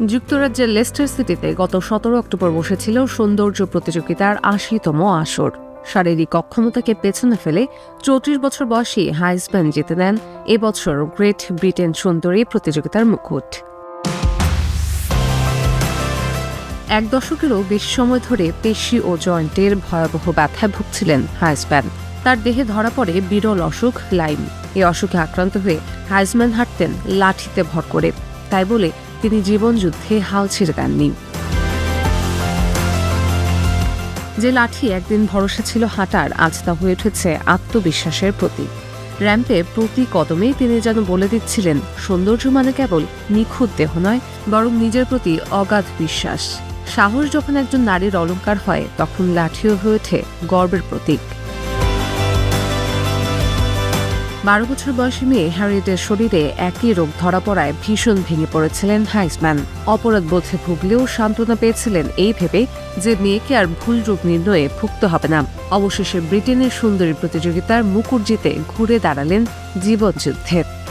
যুক্তরাজ্যের লেস্টার সিটিতে গত সতেরো অক্টোবর বসেছিল সৌন্দর্য প্রতিযোগিতার আশিতম আসর। শারীরিক অক্ষমতাকে পেছনে ফেলে চৌত্রিশ বছর বয়সী হাইসব্যান্ড জিতে নেন এবছর গ্রেট ব্রিটেন সুন্দরী প্রতিযোগিতার মুকুট। এক দশকেরও বেশি সময় ধরে পেশি ও জয়েন্টের ভয়াবহ ব্যথায় ভুগছিলেন হাইসব্যান তার দেহে ধরা পড়ে বিরল অসুখ, লাইম। এ অসুখে আক্রান্ত হয়ে হাইসম্যান হাঁটতেন, লাঠিতে ভর করে। তাই বলে তিনি জীবনযুদ্ধে হাল ছেড়ে দেননি। যে লাঠি একদিন ভরসা ছিল হাঁটার, আজ তা হয়ে উঠেছে আত্মবিশ্বাসের প্রতীক। র্যাম্পে প্রতি কদমে তিনি যেন বলে দিচ্ছিলেন, সৌন্দর্য মানে কেবল নিখুঁত দেহ নয়, বরং নিজের প্রতি অগাধ বিশ্বাস। সাহস যখন একজন নারীর অলংকার হয়, তখন লাঠিও হয়ে ওঠে গর্বের প্রতীক। বারো বছর বয়সী মেয়ে হ্যারিয়েটের শরীরে একই রোগ ধরা পড়ায় ভীষণ ভেঙে পড়েছিলেন হাইসম্যান। অপরাধ বোধে ভুগলেও সান্ত্বনা পেয়েছিলেন এই ভেবে যে মেয়েকে আর ভুল রূপ নির্ণয়ে ভুক্ত হবে না। অবশেষে ব্রিটেনের সুন্দরী প্রতিযোগিতার মুকুট জিতে ঘুরে দাঁড়ালেন জীবনযুদ্ধে